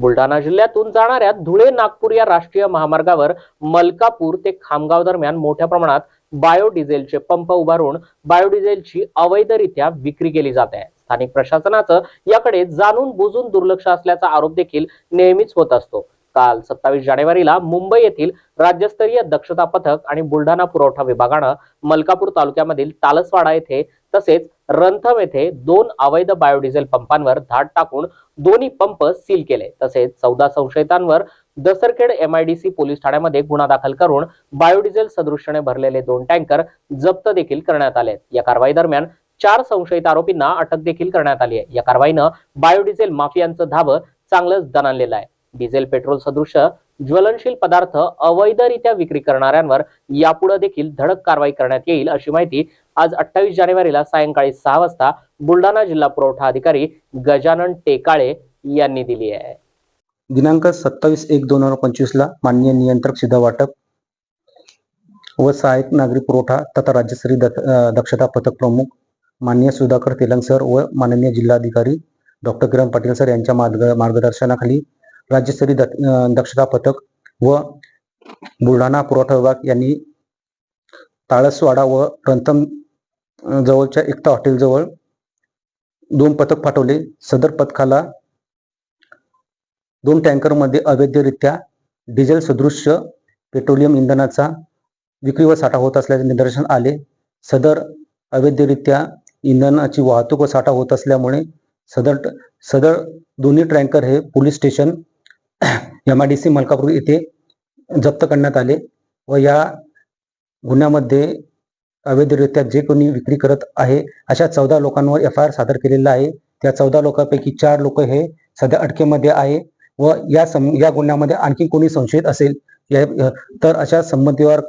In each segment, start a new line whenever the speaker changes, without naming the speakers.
बुलढाणा जिल्ह्यातून जाणाऱ्या धुळे नागपूर या राष्ट्रीय महामार्गावर मलकापूर ते खामगाव दरम्यान मोठ्या प्रमाणात बायोडिझेलचे पंप उभारून बायोडिझेलची अवैधरित्या विक्री केली जात आहे. स्थानिक प्रशासनाचं याकडे जाणून बुजून दुर्लक्ष असल्याचा आरोप देखील नेहमीच होत असतो. काल सत्तावीस जानेवारीला मुंबई येथील राज्यस्तरीय दक्षता पथक आणि बुलढाणा पुरवठा विभागानं मलकापूर तालुक्यामधील तालसवाडा येथे तसेच रंथम येथे दोन अवैध बायोडिझेल पंपांवर धाड टाकून दोन्ही पंप सील केले. तसेच चौदा संशयितांवर दसरखेड एमआयडीसी पोलीस ठाण्यामध्ये गुन्हा दाखल करून बायोडिझेल सदृश्याने भरलेले दोन टँकर जप्त देखील करण्यात आले या कारवाई दरम्यान चार संशयित आरोपींना अटक देखील करण्यात आली आहे. या कारवाईनं बायोडिझेल माफियांचं धाबं चांगलंच दणाणलेलं आहे. डिझेल पेट्रोल सदृश ज्वलनशील पदार्थ अवैधरित्या विक्री करणाऱ्यांवर यापुढे देखील धडक कारवाई करण्यात येईल अशी माहिती आज अठ्ठावीस जानेवारीला सायंकाळी सहा वाजता बुलढाणा जिल्हा पुरवठा अधिकारी गजानन टेकाळे यांनी दिली आहे.
दिनांक सत्तावीस एक दोन हजार पंचवीसला माननीय नियंत्रक सिद्धा वाटप व सहाय्यक नागरी पुरवठा तथा राज्यस्तरीय दक्षता पथक प्रमुख माननीय सुधाकर तेलंग सर व माननीय जिल्हाधिकारी डॉक्टर किरण पाटील सर यांच्या मार्ग मार्गदर्शनाखाली राज्यस्तरीय दक्षता पथक व बुलढाणा पुरवठा विभाग यांनी ताळसवाडा व रंथम जवळच्या एकता हॉटेलजवळ दोन पथक पाठवले. सदर पथकाला दोन टँकरमध्ये अवैधरित्या डिझेल सदृश्य पेट्रोलियम इंधनाचा विक्री व साठा होत असल्याचे निदर्शन आले. सदर अवैधरित्या इंधनाची वाहतूक व साठा होत असल्यामुळे सदर सदर दोन्ही टँकर हे police station M I D C Malkapur येथे जप्त करण्यात आले व या गुन्ह्यामध्ये अवैधरित्या जे कोणी विक्री करत आहे अशा चौदा लोकांवर एफ आय आर सादर केलेला आहे. त्या चौदा लोकांपैकी चार लोक हे सध्या अटकेमध्ये आहे व या सं या गुन्ह्यामध्ये आणखी कोणी संशयित असेल या तर अशा संबंधीवर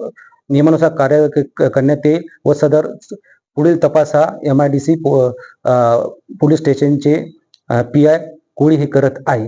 नियमानुसार कार्य करण्यात येईल व सदर पुढील तपास हा M I D C police स्टेशनचे पी आय कोळी हे करत आहे.